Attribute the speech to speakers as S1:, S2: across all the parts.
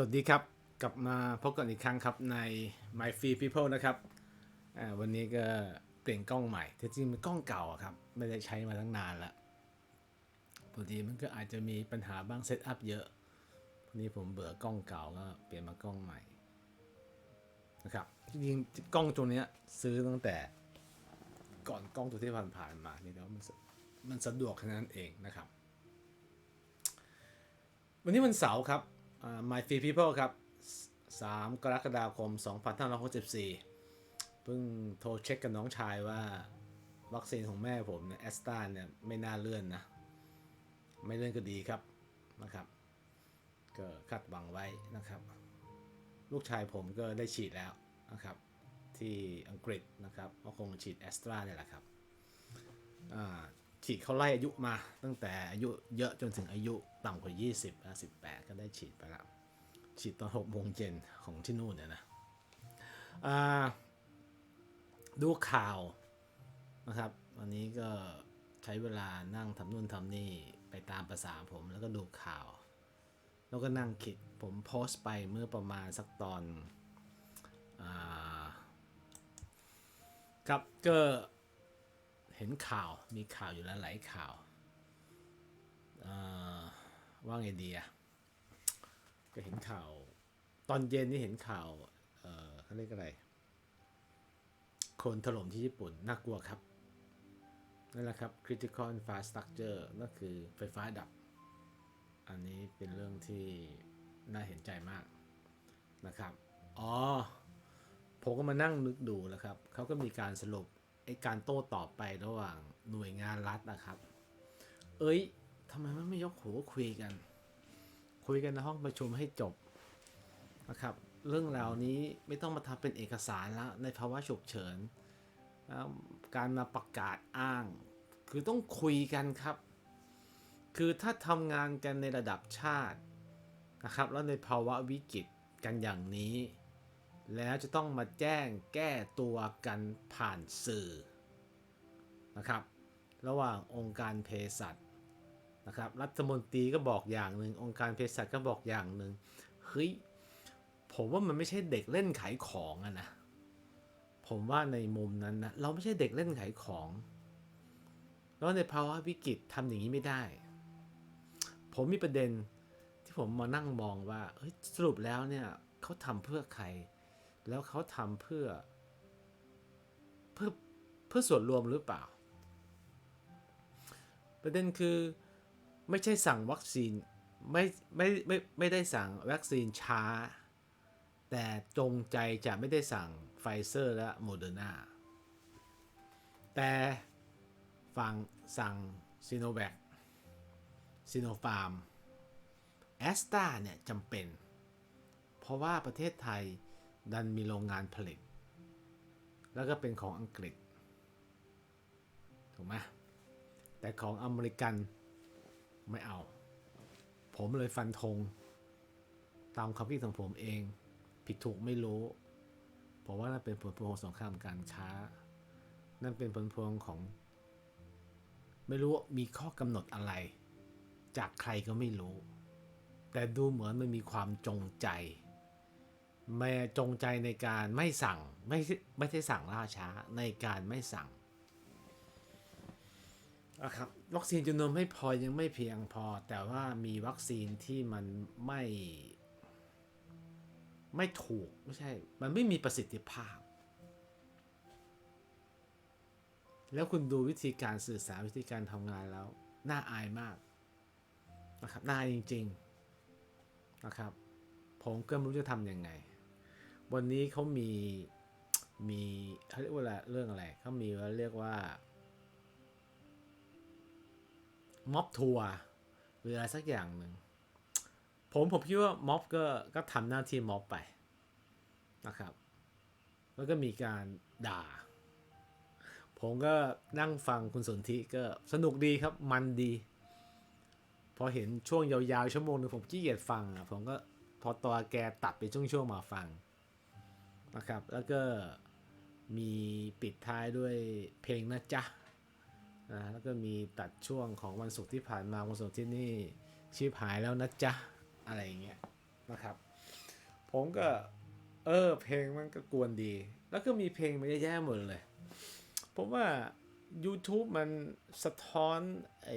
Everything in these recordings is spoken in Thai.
S1: วัสดีครับ กลับมาพบกันอีกครั้งครับใน My Free People นะครับวันนี้ก็เปลี่ยนกล้องใหม่ที่จริงมันกล้องเก่าครับ ไม่ได้ใช้มาตั้งนานละพอดีมันก็อาจจะมีปัญหาบ้างเซตอัพเยอะวันนี้ผมเบื่อกล้องเก่าก็เปลี่ยนมากล้องใหม่นะครับจริงๆกล้องตัวเนี้ยซื้อตั้งแต่ก่อนกล้องตัวที่ผ่านๆมานี่แต่ว่ามันมันสะดวกแค่นั้นเองนะครับ วันนี้วันเสาร์ครับ My Free People ครับ 3 กรกฎาคม 2564 เพิ่งโทรเช็คกับน้องชายว่า วัคซีนของแม่ผมเนี่ยแอสตราเนี่ยไม่น่าเลื่อนนะ ไม่เลื่อนก็ดีครับนะครับ ก็คาดหวังไว้นะครับ ลูกชายผมก็ได้ฉีดแล้วนะครับ ที่อังกฤษนะครับก็คงฉีดแอสตราเนี่ยแหละครับอ่า ฉีดเขาไล่อายุมา ตั้งแต่อายุเยอะจนถึงอายุต่ำกว่า 20นะ18 ก็ได้ฉีดไปแล้วฉีดตอน6โมงเย็นของที่นู่นเนี่ยนะดูข่าวนะครับวันนี้ก็ใช้เวลานั่งทำนู่นทำนี่ไปตามภาษาผมแล้วก็ดูข่าว แล้วก็นั่งคิดผมโพสต์ไปเมื่อประมาณสักตอนอครับก็ เห็นข่าวมีข่าวอยู่แล้วหลายข่าวว่าไงดีอะก็เห็นข่าว ตอนเย็นนี่เห็นข่าวเอ่อเขาเรียกอะไร คนถล่มที่ญี่ปุ่น น่ากลัวครับ นั่นแหละครับ critical infrastructure นั่นคือไฟฟ้าดับ อันนี้เป็นเรื่องที่น่าเห็นใจมากนะครับ อ๋อ ผมก็มานั่งนึกดูแล้วครับ เขาก็มีการสรุป การโต้ตอบไประหว่างหน่วยงานรัฐนะครับ เอ้ยทำไมมันไม่ยกหูคุยกัน คุยกันในห้องประชุมให้จบนะครับ เรื่องราวนี้ไม่ต้องมาทำเป็นเอกสารแล้วในภาวะฉุกเฉิน การมาประกาศอ้าง คือต้องคุยกันครับ คือถ้าทำงานกันในระดับชาตินะครับ แล้วในภาวะวิกฤตกันอย่างนี้ แล้วจะต้องมาแจ้งแก้ตัวกันผ่านสื่อนะครับ ระหว่างองค์การเภสัชนะครับรัฐมนตรีก็บอกอย่างหนึ่งองค์การเภสัชก็บอกอย่างหนึ่งเฮ้ยผมว่ามันไม่ใช่เด็กเล่นขายของอะนะผมว่าในมุมนั้นนะเราไม่ใช่เด็กเล่นขายของ แล้วในภาวะวิกฤตทำอย่างนี้ไม่ได้ ผมมีประเด็นที่ผมมานั่งมองว่าสรุปแล้วเนี่ยเขาทำเพื่อใคร แล้วเขาทำเพื่อ เพื่อเพื่อส่วนรวมหรือเปล่า ประเด็นคือไม่ใช่สั่งวัคซีนไม่ไม่ไม่ไม่ได้สั่งวัคซีนช้า แต่จงใจจะไม่ได้สั่งไฟเซอร์และโมเดอร์นาแต่ฝั่งสั่งซีโนแวคซีโนฟาร์มแอสตราเนี่ยจำเป็น เพราะว่าประเทศไทย ดันมีโรงงานผลิต แล้วก็เป็นของอังกฤษ ถูกไหมแต่ของอเมริกันไม่เอา ผมเลยฟันธง ตามความคิดของผมเอง ผิดถูกไม่รู้เพราะว่านั่นเป็นผลพวงสงครามการค้า นั่นเป็นผลพวงของ ไม่รู้มีข้อกำหนดอะไร จากใครก็ไม่รู้ แต่ดูเหมือนมันมีความจงใจ ไม่จงใจในการไม่สั่งไม่ไม่ใช่สั่งล่าช้าในการไม่สั่งอะครับวัคซีนจำนวนไม่พอยังไม่เพียงพอ แต่ว่ามีวัคซีนที่มันไม่ ไม่ถูกไม่ใช่ มันไม่มีประสิทธิภาพ แล้วคุณดูวิธีการสื่อสารวิธีการทำงานแล้ว น่าอายมากนะครับน่าอายจริง ๆ นะครับ ผมก็ไม่รู้จะทำยังไง วันนี้เขามีมีเขาเรียกว่าอะไรเรื่องอะไรเขามีว่าเรียกว่าม็อบทัวร์หรืออะไรสักอย่างหนึ่งผมผมคิดว่าม็อบก็ก็ทำหน้าที่ม็อบไปนะครับ แล้วก็มีการด่า ผมก็นั่งฟังคุณสนธิก็สนุกดีครับมันดี พอเห็นช่วงยาวๆ ชั่วโมงหนึงผมขี้เกียจฟังอะผมก็พอตัวแกตัดไปช่วงๆมาฟัง นะครับ แล้วก็มีปิดท้ายด้วยเพลงนะจ๊ะนะแล้วก็มีตัดช่วงของวันศุกร์ที่ผ่านมาวันศุกร์ที่นี่ชีพหายแล้วนะจ๊ะอะไรอย่างเงี้ยนะครับ ผมก็ เออ เพลงมันก็กวนดี แล้วก็มีเพลงมาเยอะแยะหมดเลย ผมว่า YouTube มันสะท้อนไอ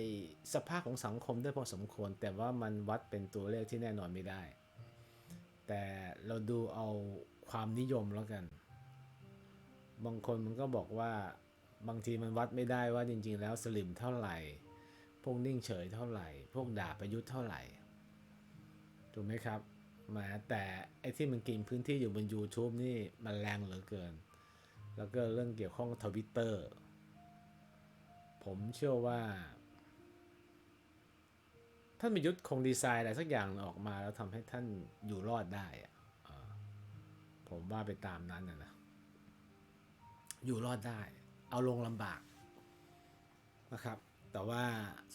S1: สภาพของสังคมได้พอสมควร แต่ว่ามันวัดเป็นตัวเลขที่แน่นอนไม่ได้ แต่เราดูเอา ความนิยมแล้วกัน บางคนมันก็บอกว่าบางทีมันวัดไม่ได้ว่าจริง ๆ แล้วสลิมเท่าไหร่ พวกนิ่งเฉยเท่าไหร่ พวกด่าประยุทธ์เท่าไหร่ ถูกไหมครับแหมาแต่ไอ้ที่มันกินพื้นที่อยู่บน YouTube นี่มันแรงเหลือเกิน แล้วก็เรื่องเกี่ยวข้องทวิตเตอร์ ผมเชื่อว่า ท่านประยุทธ์คงดีไซน์อะไรสักอย่างออกมาแล้วทำให้ท่านอยู่รอดได้อะ ผมว่าไปตามนั้นนะนะอยู่รอดได้ เอาลงลำบากนะครับ แต่ว่า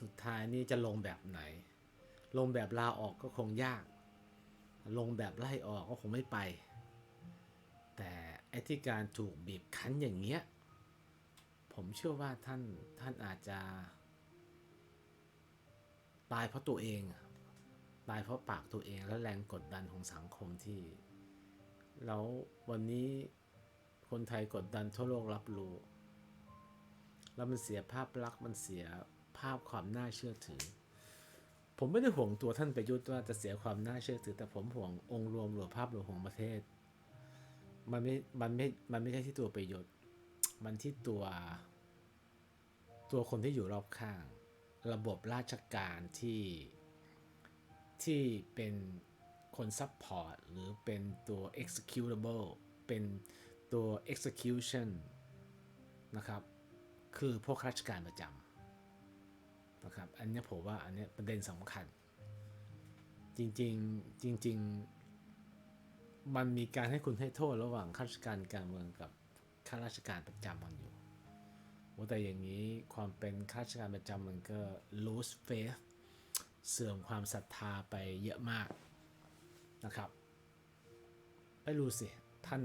S1: สุดท้ายนี่จะลงแบบไหน ลงแบบลาออกก็คงยาก ลงแบบไล่ออกก็คงไม่ไป แต่ไอ้ที่การถูกบีบคั้นอย่างเงี้ย ผมเชื่อว่าท่านท่านอาจจะ ตายเพราะตัวเอง ตายเพราะปากตัวเองและแรงกดดันของสังคมที่ แล้ววันนี้คนไทยกดดันทั่วโลกรับรู้ แล้วมันเสียภาพลักษณ์มันเสียภาพความน่าเชื่อถือ ผมไม่ได้ห่วงตัวท่านประยุทธ์ว่าจะเสียความน่าเชื่อถือ แต่ผมห่วงองค์รวมหรือภาพรวมของประเทศ มันไม่ มันไม่ มันไม่ใช่ที่ตัวประยุทธ์ มันที่ตัว ตัวคนที่อยู่รอบข้าง ระบบราชการที่ที่เป็น คนซัพพอร์ตหรือเป็นตัว executable เป็นตัว execution นะครับ คือพวกข้าราชการประจำนะครับ อันนี้ผมว่าอันนี้ประเด็นสำคัญ จริงๆ จริง ๆ มันมีการให้คุณให้โทษระหว่างข้าราชการการเมืองกับข้าราชการประจำมันอยู่แต่อย่างนี้ความเป็นข้าราชการประจำมันก็ lose faith เสื่อมความศรัทธาไปเยอะมาก นะครับไม่รู้สิท่าน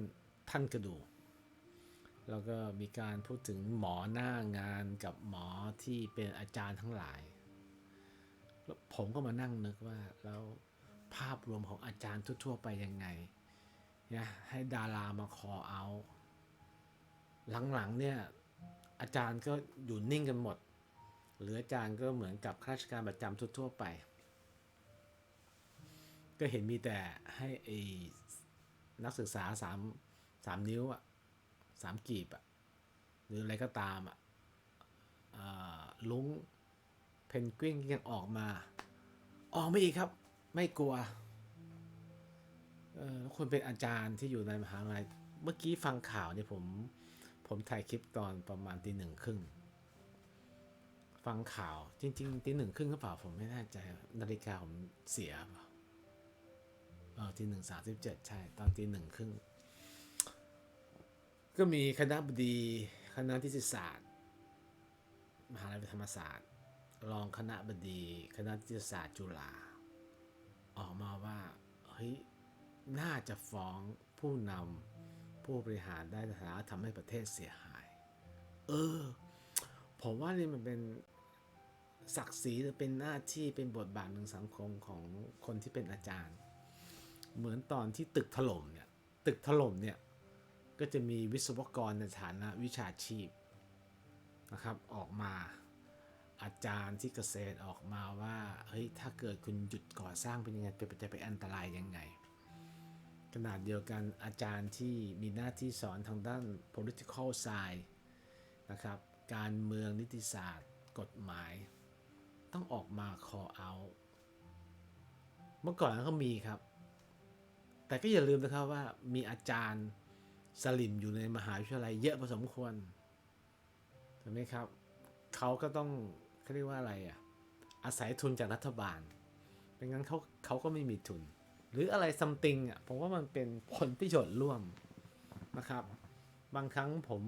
S1: ท่านก็ดู แล้วก็มีการพูดถึงหมอหน้างานกับหมอที่เป็นอาจารย์ทั้งหลาย แล้วผมก็มานั่งนึกว่าแล้วภาพรวมของอาจารย์ทั่ว ๆ ไปยังไงเนี่ยให้ดารามาคอเอา หลังๆเนี่ยอาจารย์ก็อยู่นิ่งกันหมด หรืออาจารย์ก็เหมือนกับข้าราชการประจำทั่วๆไป ก็เห็นมีแต่ให้ไอ้นักศึกษาสามสามนิ้วอะสามกีบอะหรืออะไรก็ตามอะอ่าลุงเพนกวินยังออกมา ออกไม่อีกครับ ไม่กลัวคนเป็นอาจารย์ที่อยู่ในมหาลัยเมื่อกี้ฟังข่าวเนี่ยผม ผมถ่ายคลิปตอนประมาณตีหนึ่งครึ่งฟังข่าวจริง ๆตีหนึ่งครึ่งหรือเปล่าผมไม่แน่ใจนาฬิกาผมเสียเปล่า เออตีหนึ่งสามสิบเจ็ดใช่ ตอนตีหนึ่งครึ่ง ก็มีคณะบดีคณะนิติศาสตร์ มหาวิทยาลัยธรรมศาสตร์ รองคณะบดี คณะนิติศาสตร์จุฬาออกมาว่าเฮ้ยน่าจะฟ้องผู้นำผู้บริหารได้ในฐานะทำให้ประเทศเสียหาย เออ ผมว่านี่มันเป็นศักดิ์ศรีหรือเป็นหน้าที่เป็นบทบาทหนึ่งสังคมของคนที่เป็นอาจารย์ เหมือนตอนที่ตึกถล่มเนี่ย ตึกถล่มเนี่ย ก็จะมีวิศวกรในฐานะวิชาชีพนะครับ ออกมาอาจารย์ที่เกษตรออกมาว่าเฮ้ยถ้าเกิดคุณหยุดก่อสร้างเป็นยังไงเป็นจะไปอันตรายยังไงขนาดเดียวกันอาจารย์ที่มีหน้าที่สอนทางด้าน political science นะครับ การเมืองนิติศาสตร์ กฎหมาย ต้องออกมา call out เมื่อก่อนก็มีครับ แต่ก็อย่าลืมนะครับว่ามีอาจารย์สลิมอยู่ในมหาวิทยาลัยเยอะพอสมควรถูกไหมครับเขาก็ต้องเขาเรียกว่าอะไรอะอาศัยทุนจากรัฐบาลไม่งั้นเขาเขาก็ไม่มีทุน หรืออะไรซัมติงอะผมว่ามันเป็นผลประโยชน์ร่วมนะครับ บางครั้งผม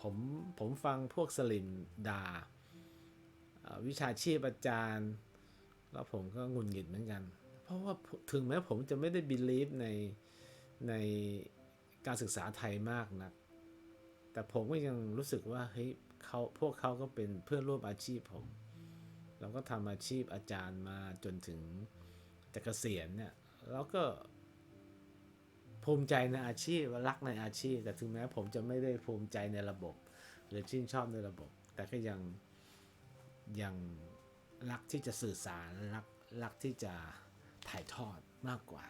S1: ผมผมฟังพวกสลิมด่าเอ่อวิชาชีพอาจารย์ แล้วผมก็งุนหงิดเหมือนกัน เพราะว่าถึงแม้ผมจะไม่ได้ believe ในในการศึกษาไทยมากนะแต่ผมก็ยังรู้สึกว่าเฮ้ยเขาพวกเขาก็เป็นเพื่อนร่วมอาชีพผม เราก็ทำอาชีพอาจารย์มาจนถึงจะเกษียณเนี่ยแล้วก็ภูมิใจในอาชีพรักในอาชีพ แต่ถึงแม้ผมจะไม่ได้ภูมิใจในระบบ หรือชื่นชอบในระบบ แต่ก็ยังยังรักที่จะสื่อสารรักรักที่จะ ถ่ายทอดมากกว่า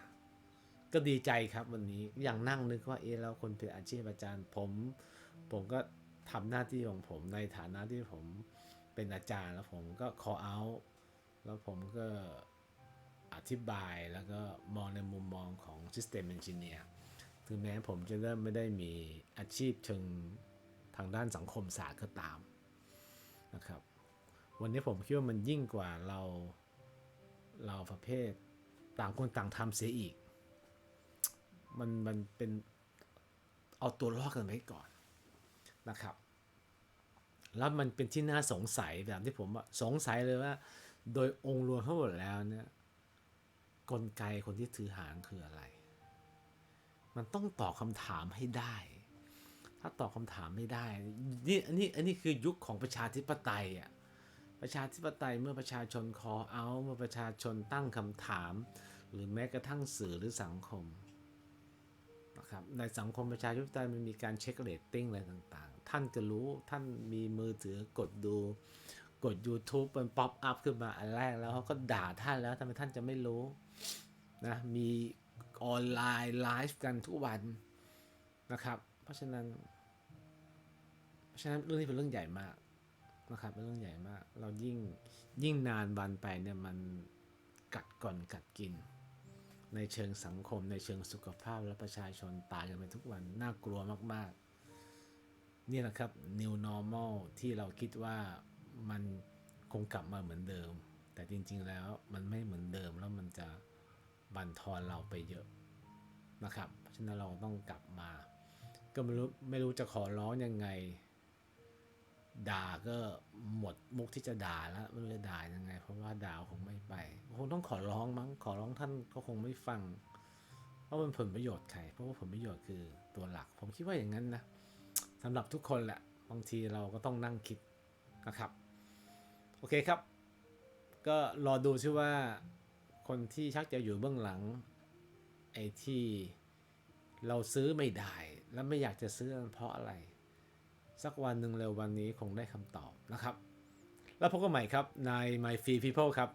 S1: ก็ดีใจครับวันนี้ยังนั่งนึกว่าเอ๊ะแล้วคนเป็นอาชีพอาจารย์ผม ผมก็ทำหน้าที่ของผมในฐานะที่ผมเป็นอาจารย์แล้วผมก็ call out แล้วผมก็อธิบายแล้วก็มองในมุมมองของ System Engineer ถึงแม้ผมจะเริ่มไม่ได้มีอาชีพเชิงทางด้านสังคมศาสตร์ก็ตามนะครับ วันนี้ผมคิดว่ามันยิ่งกว่าเราเราประเภท ต่างคนต่างทำเสียอีก มันมันเป็นเอาตัวรอดกันไว้ก่อนนะครับ แล้วมันเป็นที่น่าสงสัยแบบที่ผมว่าสงสัยเลยว่า โดยองค์รวมทั้งหมดแล้วเนี่ยกลไกคนที่ถือหางคืออะไร มันต้องตอบคำถามให้ได้ ถ้าตอบคำถามไม่ได้ นี่อันนี้อันนี้คือยุคของประชาธิปไตยอะ ประชาธิปไตยเมื่อประชาชนคอเอาเมื่อประชาชนตั้งคำถาม หรือแม้กระทั่งสื่อหรือสังคมนะครับในสังคมประชาธิปไตยมันมีการเช็คเรตติ้งอะไรต่างๆ ท่านจะรู้ท่านมีมือถือกดดูกด YouTube มันป๊อปอัพขึ้นมาอันแรกแล้วเขาก็ด่าท่านแล้วทำไมท่านจะไม่รู้นะมีออนไลน์ไลฟ์กันทุกวันนะครับ เพราะฉะนั้น เพราะฉะนั้นเรื่องนี้เป็นเรื่องใหญ่มาก นะครับเป็นเรื่องใหญ่มาก เรายิ่งยิ่งนานวันไปเนี่ยมันกัดก่อนกัดกิน ในเชิงสังคม ในเชิงสุขภาพและประชาชนตายกันไปทุกวันน่ากลัวมาก ๆ นี่แหละครับ new normal ที่เราคิดว่ามันคงกลับมาเหมือนเดิม แต่จริง ๆ แล้วมันไม่เหมือนเดิมแล้วมันจะบั่นทอนเราไปเยอะนะครับ เพราะฉะนั้นเราต้องกลับมา ก็ไม่รู้ไม่รู้จะขอร้องยังไง ด่าก็หมดมุกที่จะด่าแล้วไม่รู้จะด่ายังไง เพราะว่าด่าคงไม่ไปคงต้องขอร้องมั้งขอร้องท่านก็คงไม่ฟัง เพราะมันผลประโยชน์ใครเพราะว่าผลประโยชน์คือตัวหลัก ผมคิดว่าอย่างนั้นนะสำหรับทุกคนแหละบางทีเราก็ต้องนั่งคิดนะครับ โอเคครับ ก็รอดูซิว่าคนที่ชักจะอยู่เบื้องหลังไอ้ที่เราซื้อไม่ได้ แล้วไม่อยากจะซื้อเพราะอะไร สักวันหนึ่งเร็ววันนี้คงได้คำตอบนะครับ แล้วพบกันใหม่ครับใน My Free People ครับ